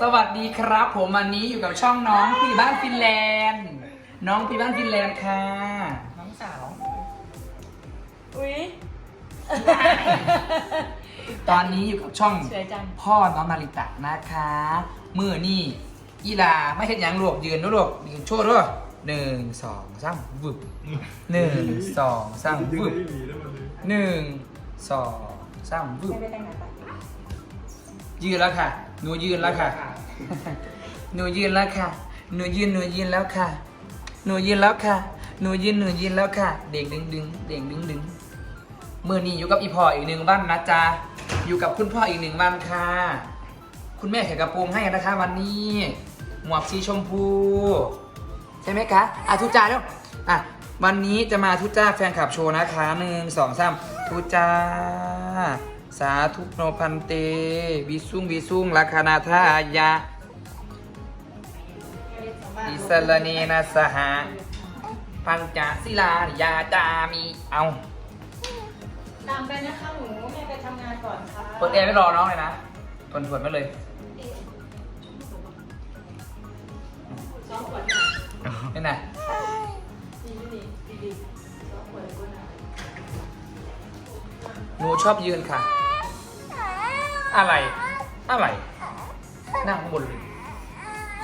สวัสดีครับ ผมวันนี้อยู่กับช่องน้องพี่บ้านฟินแลนด์ น้องพี่บ้านฟินแลนด์ค่ะ น้องสาว อุ้ย ตอนนี้อยู่กับช่องสวยจัง พ่อน้องนาริตะนะคะมือนี่อีลาไม่เห็นยังลูกยืนนะลูกยืนโชว์ด้วยหนึ่งสองสามวึบหนึ่งสองสามวึบหนึ่งสองสามวึบไม่ได้แต่งงานไปยืนแล้วค่ะ หนูยืนแล้วค่ะ หนูยืนแล้วค่ะ หนูยืนหนูยืนแล้วค่ะ หนูยืนแล้วค่ะ หนูยืนหนูยืนแล้วค่ะ เด็กดึงดึงเด็กดึงดึงมือนี้อยู่กับอีพ่ออีกหนึ่งวันนะจ๊ะ อยู่กับคุณพ่ออีกหนึ่งวันค่ะ คุณแม่แขกกระโปรงให้นะคะวันนี้ หมวกสีชมพู ใช่ไหมคะอะทุจ้าแล้วอะวันนี้จะมาทุจ้าแฟนคลับโชว์นะคะหนึ่งสองสามทุจ้า สาธุโนพันเต วิสุงวิสุงลัคนาทายะอิสรเนนะสหะปัญจศิลายาจามีเอาตามไปนะคะหนูแม่ไปทำงานก่อนค่ะเปิดแอร์ไม่รอน้องเลยนะทนทวนไม่เลยสองขวดค่ะนี่นะดีดีดีดีสองขวดก็นะหนูชอบยืนค่ะ อะไร อะไร นั่งข้างบนเลย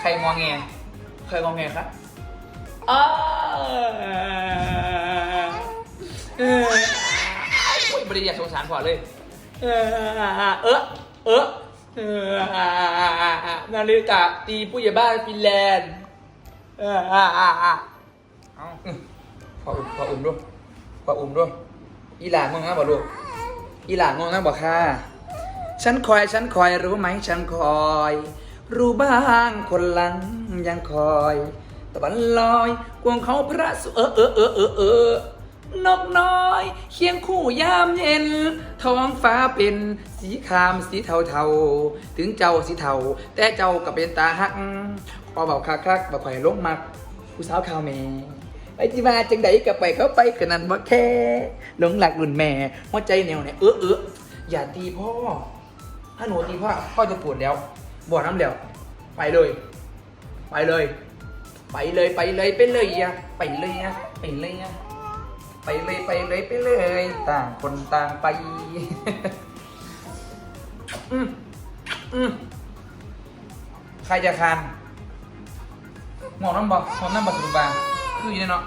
ใครงอแงใครงอแงครับอ้าเออโอ้ยบริยาสงสารพอเลย เออ เออเออเออนาฬิกาตีผู้ใหญ่บ้านฟินแลนด์เอออ่าอ่าอ่าเอาพออุ่มพออุ่มด้วยพออุ่มด้วยอีหลานงงนะบอกลูกอีหลานงงนะบอกค่ะ ฉันคอยฉันคอยรู้ไหมฉันคอย รู้บ้างคนหลังยังคอยตะวันลอยควงเขาพระสุเออเออเออเออเออนกน้อย เคียงคู่ยามเย็น ท้องฟ้าเป็นสีครามสีเทาเทาถึงเจ้าสีเทา แต่เจ้าก็เป็นตาหักพอเบาคักคักบ่ข่อยลงมักผู้สาวข่าวแม่ไปที่มาจังใดก็ไปเขาไปขนาดบ่แค่หลงหลักรุ่นแม่หัวใจแนวเนี่ยเออเอออย่าตีพ่อ ถ้าหนูตีพ่อพ่อจะปวดแล้วบวดน้ำเดียวไปเลย ไปเลย ไปเลยไปเลยไปเลยอะไปเลยอะไปเลยอะไปเลยไปเลยไปเลย ต่างคนต่างไปอืมอืมใครจะคานหมอน้ำบอกหมอน้ำบอกสุบาคืออยู่ในเนาะ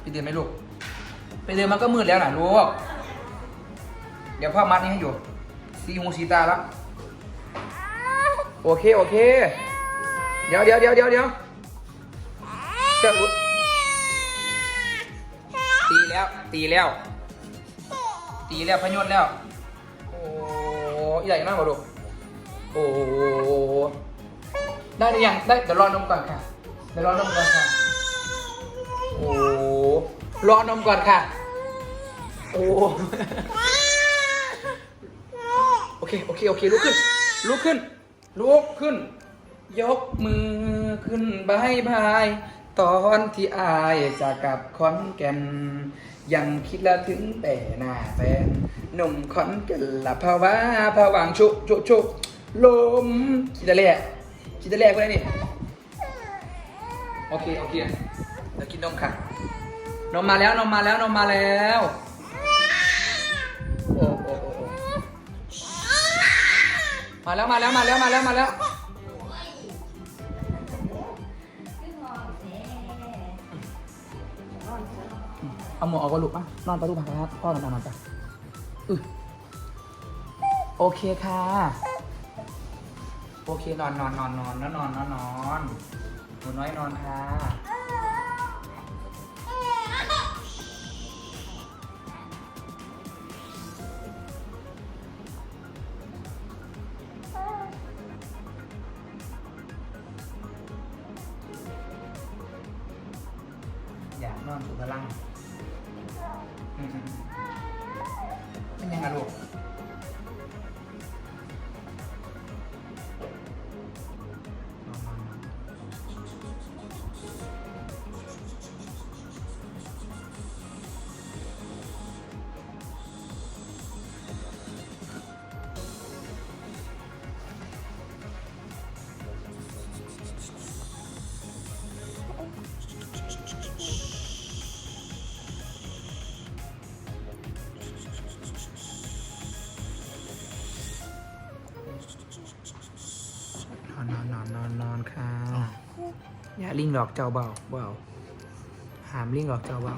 ไปเดินไหมลูก ไปเดินมันก็มืดแล้วนะลูกเดี๋ยวพ่อมัดนี่ให้อยู่สีหูสีตาแล้วโอเคโอเค เดี๋ยวเดี๋ยวเดี๋ยวเดี๋ยวเดี๋ยวจะตีแล้ว ตีแล้ว ตีแล้วพยนต์แล้ว โอ้ยใหญ่มากกว่าลูกโอ้ได้หรือยังได้เดี๋ยวรอนมก่อนค่ะเดี๋ยวรอนมก่อนค่ะโอ้ รอนมก่อนค่ะ โอ้ โอเค โอเค โอเค ลุกขึ้น ลุกขึ้น ลุกขึ้น ยกมือขึ้นบายบาย ตอนที่อายจะกลับขอนแก่น ยังคิดละถึงแต่หน้าแฟนหนุ่มขอนแก่นละภาวะภาวังชุชุชุลมคิดอะไรอะคิดอะไรก็ได้นี่ โอเค โอเคเดี๋ยวกินนมค่ะ นมมาแล้วนมมาแล้วนมมาแล้ว โอ้โอ้โอ้มาแล้วมาแล้วมาแล้วมาแล้วมาแล้วเอาหมวกเอากระลุกป่ะนอนไปลูกพักครับพ่อนอนนอนนอนไปอโอเคค่ะ โอเคนอนนอนนอนนอนแล้วนอนนอนนอนหนูน้อยนอนค่ะ อย่าลิงหลอกเจ้าเบาเบาหามลิงหลอกเจ้าเบา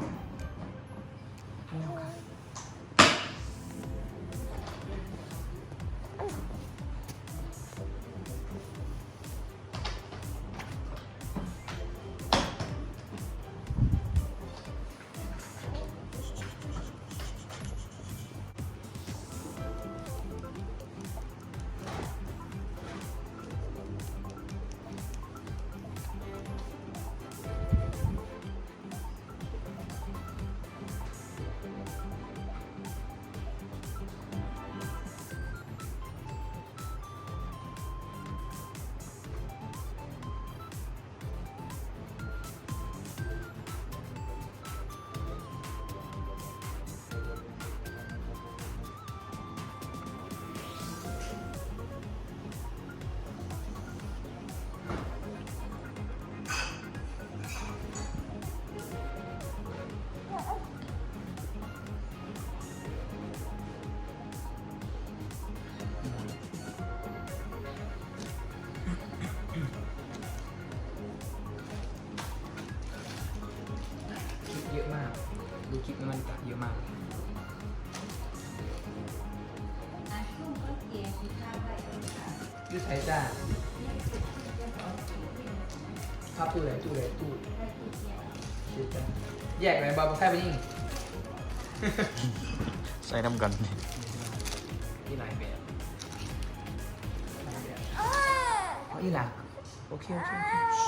ดูคลิปนี้มันเยอะมากอะช่วงก็เกียร์คิดค่าไว้ค่ะยืดสายจ้าภาพตู้ไหนตู้ไหนตู้ได้ตู้เกียร์ยืดจ้าแยกไหนบอลแค่ไปยิ่ง ใส่น้ำกันมีหลายแบบหลายแบบอ๋ออีหลักโอเคโอเคโอเค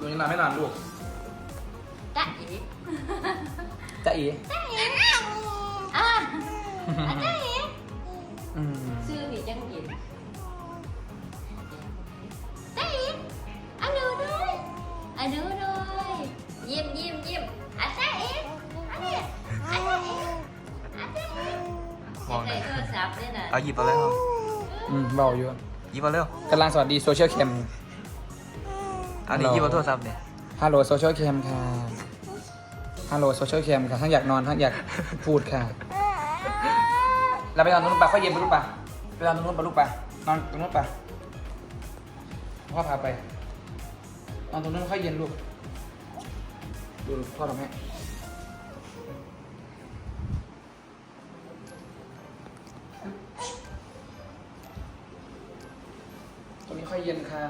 ตัวนี้นอนไม่นอนลูกจ๊ะอีจะอีอะอะจ๊ะอีอืมชื่อนี่จังหยิบจ๊ะอีอะดูด้วยอะดูด้วยยิ้มยิ้มยิ้มอะจ๊ะอีอะนี่อะจ๊ะอีอะจ๊ะอีมองในหน่อยโทรศัพท์เนี่ยนะ เอาหยิบเอาเลยครับอืมเบาอยู่หยิบเอาเร็ว กำลังสวัสดีโซเชียลแคม อันนี้เราหยิบเอาโทรศัพท์เนี่ยฮัลโหลโซเชียลแคมค่ะ ฮัลโหลโซเชียลแคมค่ะ ทั้งอยากนอนทั้งอยากพูดค่ะ เราไปนอนตรงนู้นปะค่อยเย็นไปลูกปะไปนอนตรงนู้นปะลูกปะนอนตรงนู้นปะพ่อพาไป นอนตรงนู้นค่อยเย็นลูก ดูพ่อทำให้ตรงนี้ค่อยเย็นค่ะ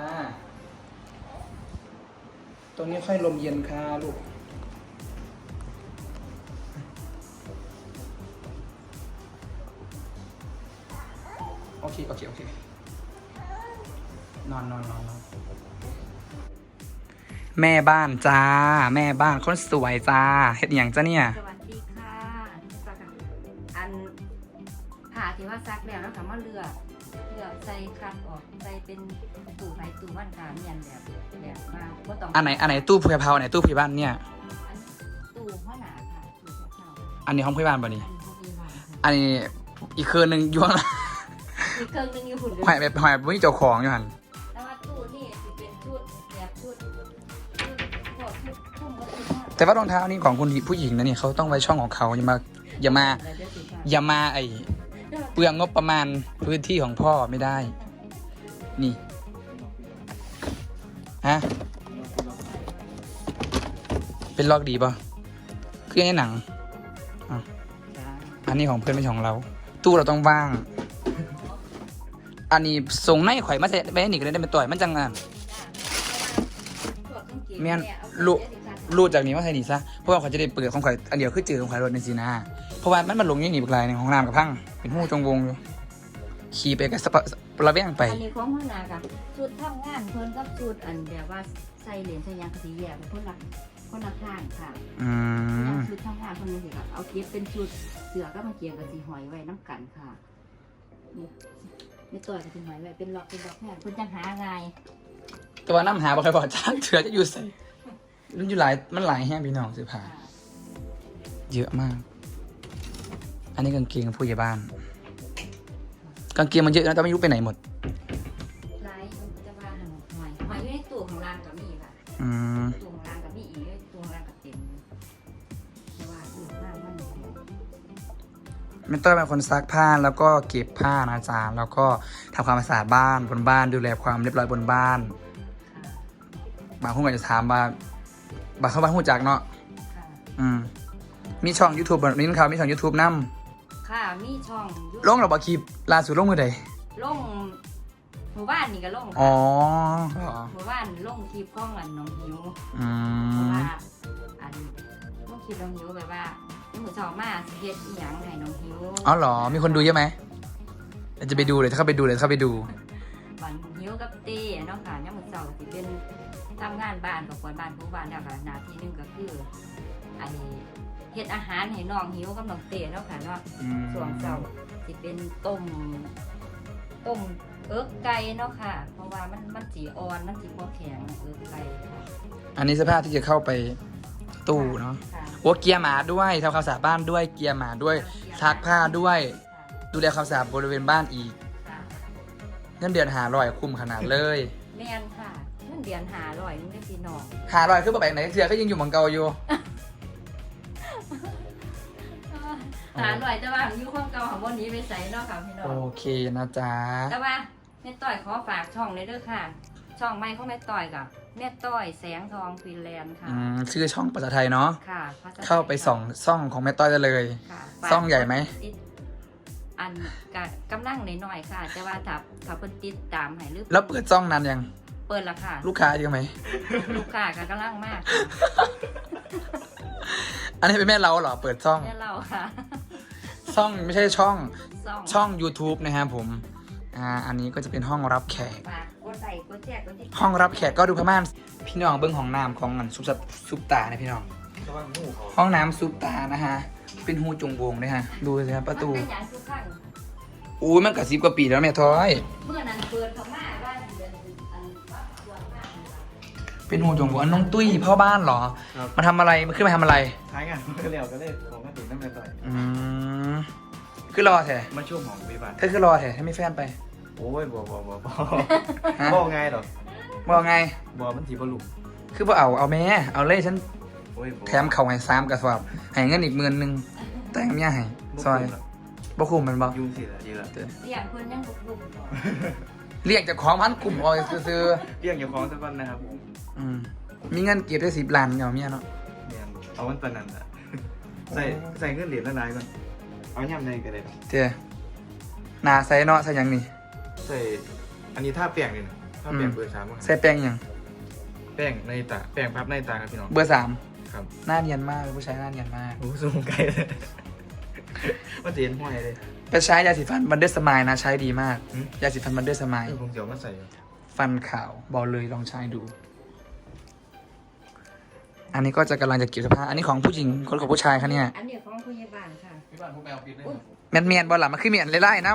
ตรงนี้ค่อยลมเย็นค่ะลูกโอเค โอเค โอเค นอนนอนนอนนอนแม่บ้านจ้า แม่บ้านคนสวยจ้าเฮ็ดอย่างจ้าเนี่ย สวัสดีค่ะสักอันผ่าที่ว่าซักแล้วแล้วค่ะมาเลือกเลือกใส่คัดออกใส่เป็นตู้ไหนตู้วันกาเมียนแบบแบบมาบ่ต้องอันไหนอันไหนตู้ผู้เพาอันไหนตู้ผู้บ้านเนี่ย อันตู้หัวหนาค่ะตู้เช้าอันนี้ห้องผู้บ้านป่ะนี่ อันนี้พวกนี้มาค่ะอันนี้อีกคืนหนึ่งยวงละอีกเครื่องหนึงอยู่หุ่นหอยแบบหอยแบบไม่เจ้าของอยู่หันแต่ว่าตู้นี่สิเป็นชุดแบบชุดชุดพวกชุดทุ่มก็ชุดนอนแต่ว่ารองเท้านี่ของคุณผู้หญิงนะนี่เขาต้องไว้ช่องของเขาอย่ามาอย่ามาแล้วเดี๋ยวสิค่ะอย่ามาไอเปลืองงบประมาณพื้นที่ของพ่อไม่ได้ นี่ ฮะ เป็นลอกดีป่ะคือยังไงหนังอะอันนี้ของเพื่อนไม่ใช่ของเรา ตู้เราต้องว่าง อันนี้ส่งในข่อยมาใส่ไปให้หนีกันได้เป็นต่อยมันจังงานพวกกางเกงแม่นเอาลูกเดี๋ยวสิค่ะรูดจากนี้มาใส่นี่ซะ เพราะว่าเขาจะได้เปิดของข่อยอันเดียวคือจืดของข่อยรถในสีหน้าเพราะว่ามันมันลงอยี่นี่บุกลายในของน้ำกับพัง เป็นหูจงวงอยู่ ขี่ไปกับสะปะระเบียงไป อันนี้ของหัวหน้ากับชุดทำงานเพิ่นกับชุดอันแบบว่าใส่เหรียญใส่หยังกะสิแยกเป็นคนละคนละข้างค่ะอืมชุดทำงานเพิ่นนี่สิค่ะเอาเก็บเป็นชุดเสือก็มาเกียงกับสีหอยไว้น้ำกันค่ะนี่ไม่ต่อยกับสีหอยไว้เป็นล็อกเป็นล็อกแค่เพิ่นจังหาง่ายแต่ว่าน้ำหาบ่ใครบอกจ้าเถื่อจะอยู่ใส่มันอยู่หลายมันหลายแห้งพี่น้องเสื้อผ้าค่ะเยอะมาก อันนี้กางเกงผู้ใหญ่บ้าน กางเกงมันเยอะนะแต่ไม่รู้ไปไหนหมดลายจะว่าหันหอยหอยอยู่ในตู้ของร้านกับมีค่ะ อืมตู้ของร้านกับมี่อีกตู้ของร้านกับเต็มเลยแต่ว่าอื่นมากมันแม่ต้อยเป็นคนซักผ้าแล้วก็เก็บผ้านะจ๊ะแล้วก็ทำความสะอาดบ้านบนบ้านดูแลความเรียบร้อยบนบ้าน บางคนก็จจะถามว่าบางเขาบ้านหูจักเนาะค่ะ อืมมีช่อง YouTube แบบนี้นะครับมีช่อง YouTube นำ ค่ะมีช่องยุลงหรอบคลิปล่าสุดลงมือใดลงหมู่บ้านนี่ก็ลงอ๋อหมู่บ้านลงคลิปข้องอันน้องหิวอืเพราะมว่าอันลงคลิปน้องหิวแบบว่าในหมู่สองมาสิเฮ็ดอีหยังให้น้องหิวอ๋อเหรอมีคนดูเยอะไหมเดี๋ยวจะไปดูเลยถ้าเข้าไปดูเลยเข้าไปดู บันหิวกับเต้เนาะค่ะยามมื้อเช้าสิเป็นทำงานบ้านกับกวาดบ้านผู้บ้านแล้วก็หน้าที่หนึงก็คือ อันนี้ เฮ็ดอาหารให้น้องหิวกับน้องเต้เนาะค่ะเนาะส่วนเจ้าสิเป็นต้มต้มเอิ๊กไก่เนาะค่ะ เพราะว่ามันมันสีอ่อนมันสีพอแข็งเอิ๊กไก่ค่ะอันนี้เสื้อผ้าที่จะเข้าไปตู้เนาะค่ะโอ้เกียร์หมาด้วยทำความสะอาดบ้านด้วยเกียร์หมาด้วยซักผ้าด้วย ดูแลความสะอาดบริเวณบ้านอีกค่ะเงินเดือนหาร่อยคุ้มขนาดเลยแม่นค่ะเงินเดือนหาร้อยนึงได้พี่น้องหาร่อยคือแบบไหนเสือก็ยังอยู่เหมือนเก่าอยู่ หาร้อยแต่ว่าอยู่ความเก่าของวันนี้ไปใส่เนาะค่ะพี่น้อโองเคนะจ๊ะแต่ว่าแม่ต้อยขอฝากช่องเลยเด้อค่ะ ช่องใหม่ของแม่ต้อยกับแม่ต้อยแสงทองฟินแลนด์ค่ะ อืมชื่อช่องภาษาไทยเนาะ ค่ะภษไทยเข้าไปส่องซ่องของแม่ต้อยได้เลย ค่ะซ่องใหญ่ไหม ติดอันกะกำลังหน่อยๆค่ะ แต่ว่าถ้าถ้าเพิ่นติดตามให้หรือแล้วเปิดซ่องนานยัง เปิดและค่ะ ลูกค้าเยอะไหม ลูกค้าก็กำลังมาก อันนี้เป็นแม่เราเหรอ เปิดซ่องเนี่ยเราค่ะซ่องไม่ใช่ช่องซ่องช่อง YouTube นะครับผม อ่า อันนี้ก็จะเป็นห้องรับแขก ฝากกดไลค์กดแชร์กดติดตามห้องรับแขกก็ดูพม่านพี่น้องเบิ้งห้องน้ำของอันซุปซับซุปตานะพี่น้องห้องน้ำซุปตานะฮะ เป็นหูจงวงนะฮะ ดูสิครับประตู มันเป็นอย่างทุกครั้งอู้ยมันกับสิบกว่าปีแล้วแม่ท้อย เมื่อนั้นเปิดเข้ามา เป็นหูจงวงอันน้องตุ้ยพ่อบ้านเหรอ ครับ มาทำอะไรมาขึ้นมาทำอะไร ท้ายงานก็เร็วก็เลยของมาถึงน้ำมันต่อยอืมคือรอแท้มาช่วงของวิบัติเธอคือรอแท้ถ้ามีแฟนไป โอ้ยบัวบัวบัวบัวฮะบอกไงหรอกบอกไงบัวมันถีบลุมคือบ่เอาเอาแม่เอาเลยฉันโอ้ยบัวแถมเข่าให้สามกระสอบให้เงินอีกหมื่นหนึ่งแต่งเมียให้ซอยบ่คุ้มแมันบ่ยุ่งสิละดีละเรียกเพิ่นยังบุกบุกบ่ เรียกจากของมันกลุ่มเอาซื้อเรียกอย่าคล้องสักวันนะครับผมๆอืมมีเงินเก็บได้สิบล้านเอาเมียเนาะเนี่ยเอาวันปานนันอะใส่ใส่เงินเหรียญละลายก่อนเอาย่ำในกันเลยเจ้หนาใส่เนาะใส่หยังนี่ใส่อันนี้ท่าแป้งเลยนะท่าแป้งอืมเบอร์สามอะใส่แป้งหยังแป้งในตาแป้งพับในตาครับพี่น้องเบอร์สามครับหน้าเนียนมากผู้ชายหน้าเนียนมาก โอ้สูงไกลเลยว่าเตียนห้อยเลย ไปใช้ยาสีฟันบันเดอร์สมายนะใช้ดีมากหืมยาสีฟันบันเดอร์สมายเออผมเดี๋ยวมาใส่ก่อนฟันขาวบอกเลยลองใช้ดู อันนี้ก็จะกำลังจะเก็บเสื้อผ้าอันนี้ของผู้หญิงคนของผู้ชายคะเนี่ยอันนี้ของผู้ใหญ่บ้านค่ะพี่บ้านผมไปเอาปิดเลยแมนเมียนบอลหลัมันคือเมียนไล่ๆน้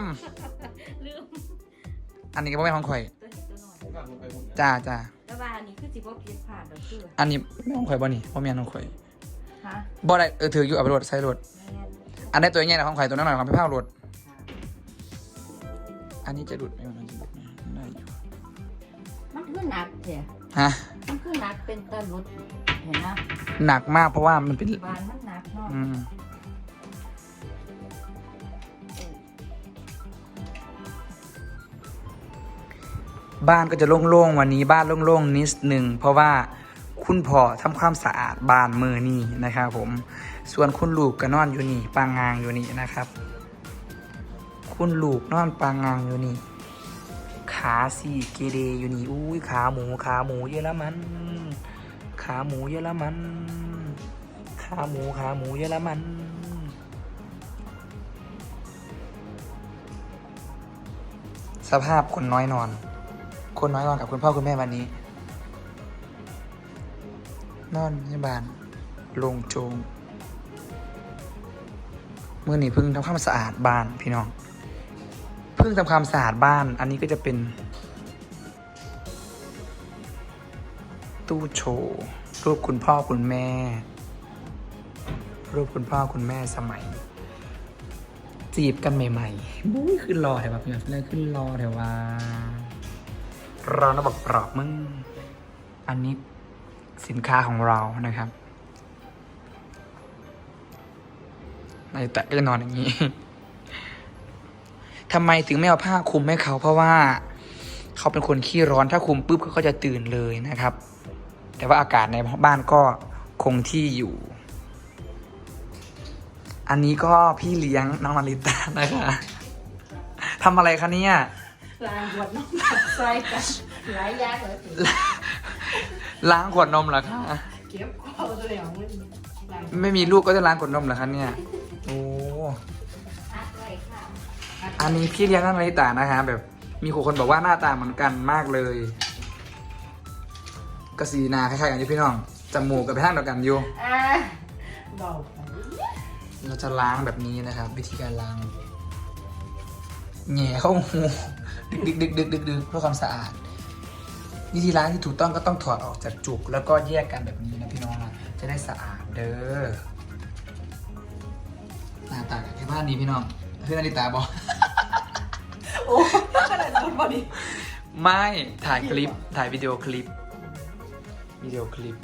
ลืมำอันนี้ก็ไม่นของข่อยตัวนี้ตัวน้อยพี่บ้านผมไปหุ่นจ้าจ้าแล้วว่าอันนี้คือสิบ่ผิดพลาดดอกคืออันนี้ไม่ของข่อยบ่นี่เพราะเมียนของข่อยฮะบ่ได้เออถืออยู่เอาไปรถใส่รถแม่นอันนี้ตัวใหญ่นะของข่อยตัวน้อยๆของพี่เผารถค่ะ อันนี้จะดุดไหมมันจะดุดไหมได้อยู่มันคือหนักแท้ฮะมันคือหนักเป็นตะลุดเห็นนะหนักมากเพราะว่ามันเป็นบานมันหนักเนาะอืมบ้านก็จะโล่งๆวันนี้บ้านโล่งๆนิดหนึ่งเพราะว่าคุณพ่อทำความสะอาดบ้านมือนี่นะครับผม ส่วนคุณลูกก็นอนอยู่นี่ปางงางอยู่นี่นะครับ คุณลูกนอนปางงางอยู่นี่ ขาสี่เกเรอยู่นี่อุ้ยขาหมูขาหมูเยอะล้วมัน ขาหมูเยอรมัน ขาหมูขาหมูเยอรมันสภาพคนน้อยนอน คนน้อยนอนกับคุณพ่อคุณแม่วันนี้ นอนที่บ้าน ลงโจงเมื่อนี้เพิ่งทำความสะอาดบ้านพี่น้อง พิ่งทำความสะอาดบ้าน อันนี้ก็จะเป็น ตู้โชว์รูปคุณพ่อคุณแม่ รูปคุณพ่อคุณแม่สมัย จีบกันใหม่ๆบุ้ยขึ้นรอแถวแบบนี้เลยขึ้นรอแถวว่าเรานะบอกปลอบมึง อันนี้สินค้าของเรานะครับในแต่ก็จะนอนอย่างนี้ ทำไมถึงไม่เอาผ้าคลุมให้เขา เพราะว่าเขาเป็นคนขี้ร้อนถ้าคลุมปุ๊บเขาก็จะตื่นเลยนะครับ แต่ว่าอากาศในบ้านก็คงที่อยู่ อันนี้ก็พี่เลี้ยงน้องนาริตานะคะทำอะไรคะเนี่ยลางบวดน้องตัดใส่กันหลายอย่างเลยล้างขวดนมเหรอคะเก็บข้าวตัวเดียวไม่มีล้างไม่มีลูกก็จะล้างขวดนมเหรอคะเนี่ย โอ้อัดไว้ค่ะ อันนี้พี่เลี้ยงน้องนาริตานะคะแบบมีคนบอกว่าหน้าตาเหมือนกันมากเลยกระสีหนาคล้ายๆกันอยู่พี่น้องจมูกกับไปทางเดียวกันอยู่อ่าเบาไปเราจะล้างแบบนี้นะครับ วิธีการล้างแหง่เข้าหูดึกดึกดึกดึกดึกดึกเพื่อความสะอาด วิธีล้างที่ถูกต้องก็ต้องถอดออกจากจุก แล้วก็แยกกันแบบนี้นะพี่น้องนะจะได้สะอาดเด้อหน้าตาแค่บ้านนี้พี่น้องเพื่อนนาฬิตาบอก โอ้ขนาดนั้นพอดีไม่ถ่ายคลิปถ่ายวิดีโอคลิปวิดีโอคลิป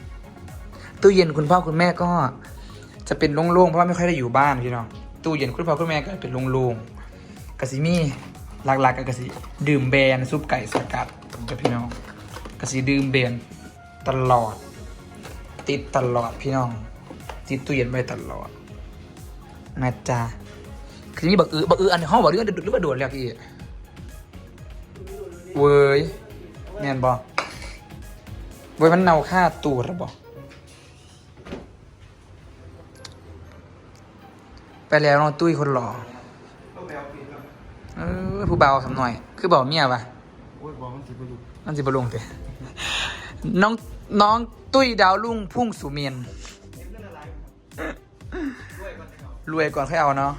ตู้เย็นคุณพ่อคุณแม่ก็ จะเป็นโล่งๆเพราะว่าไม่ค่อยได้อยู่บ้านพี่น้องตู้เย็นคุณพ่อคุณแม่ก็เป็นโล่งๆกะซิมี่หลักๆกกะซิดื่มแบรนด์ซุปไก่สกัดกับพี่น้องกะซิดื่มแบรนด์ตลอด ติดตลอดพี่น้อง ติดตู้เย็นไว้ตลอดนะจ๊ะคือนี่บักอือบักอืออันในห้องบอกเรื่องดึกๆหรือว่าโดดแล้วพี่ เว้ยแม่นบอเว้ยมันเน่าค่าตัวหรือบอกไปแล้วน้องตุ้ยคนหล่อต้องไปเอาปีนครับเออผู้เบาสำหน่อย คือเบาเมียปะโอ้ยบอกมันสิบลูกนั่นสิบลงเตะน้องน้องตุ้ยดาวรุ่งพุ่งสู่เมียนเอ็มเรื่องอะไรด้วยก่อนเอารวยก่อนค่อยเอาเนาะ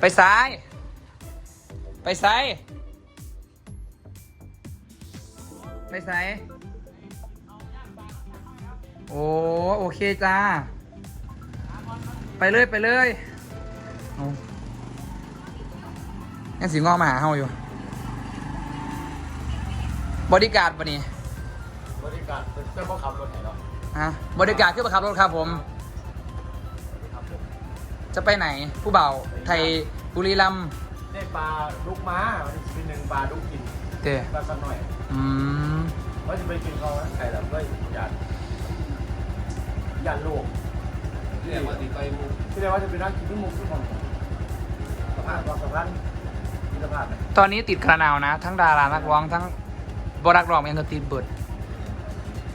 ไปซ้าย ไปซ้าย ไปซ้ายโอ้โอเคจ้า ไปเลยไปเลยเอายังสีงอมาหาเฮาอยู่ บริการปะนี่บริการเป็นเจ้าพ่อขับรถไหนเนาะฮะบริการขึ้นมาขับรถครับผมครับผม จะไปไหนผู้เบาไทยบุรีรัมย์ได้ปลาลูกม้ามันเป็นหนึ่งปลาลูกกินเตะปลาสักหน่อย อืมว่าจะไปกินเขาไก่แบบด้วยหยาดหยาดโลกที่เรียกว่าตีไปมุกที่เรียกว่าจะไปนั่งกินที่มุกทุกคนสภาพความสัมพันธ์มิตรภาพไหมตอนนี้ติดกระนาวนะ ทั้งดารานักร้องทั้งบรักร้องเองก็ติดเบิด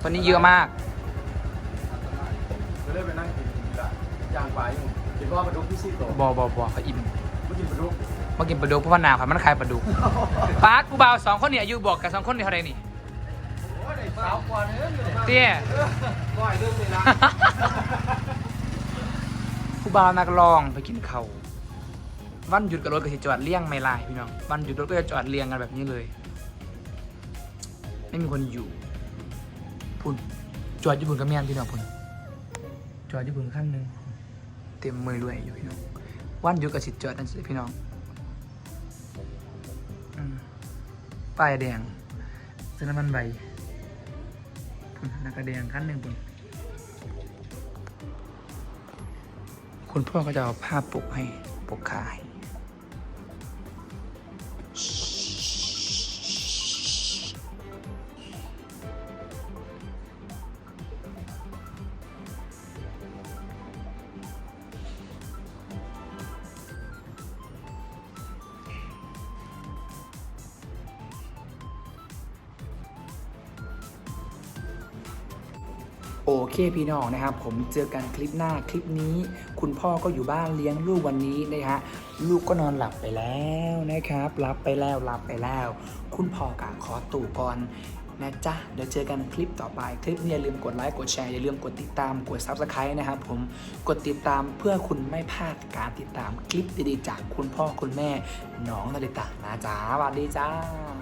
ตอนนี้เยอะมากก็เลยไปนั่งกินกับยางปลาอยู่กินว่าปลาดุกที่ซี่โตบอบอบอเขาอิ่มไม่กินปลาดุก มากินปลาดุกเพราะว่าหนาวค่ะมันคลายปลาดุกปาร์ตผู้เบาสองคนเนี่ยอายุบอกกับสองคนนี่เท่าไรนี่โอ้ยได้สาวกว่าเนื้ออยู่เลยเตี้ยก้อยเรื่องเลยนะผู้บ่าวนักร้องไปกินเขาววันหยุดกับรถก็จะจอดเลี่ยงไม่ลายพี่น้องวันหยุดรถก็จะจอดเรียงกันแบบนี้เลย ไม่มีคนอยู่พุ่นจอดญี่ปุ่นกับแม่นพี่น้องพุ่นจอดญี่ปุ่นขั้นหนึ่งเต็มมือรวยอยู่พี่น้องวันหยุดกับสิจอดนั่นสิพี่น้อง ป้ายแดงซื้อน้ำมันใบนักระแดงขั้นหนึ่งปุ่นคุณพ่อก็จะเอาผ้าปกให้ปกขาย โอเคพี่น้องนะครับ ผมเจอกันคลิปหน้าคลิปนี้ คุณพ่อก็อยู่บ้านเลี้ยงลูกวันนี้นะฮะลูกก็นอนหลับไปแล้วนะครับหลับไปแล้วหลับไปแล้ว คุณพ่อกะขอตู่ก่อนนะจ๊ะ เดี๋ยวเจอกันคลิปต่อไป คลิปนี้อย่าลืมกดไลค์กดแชร์อย่าลืมกดติดตามกด Subscribe นะครับผมกดติดตามเพื่อคุณไม่พลาดการติดตามคลิปดีๆจากคุณพ่อคุณแม่น้องนาริตะนะจ๊ะสวัสดีจ้า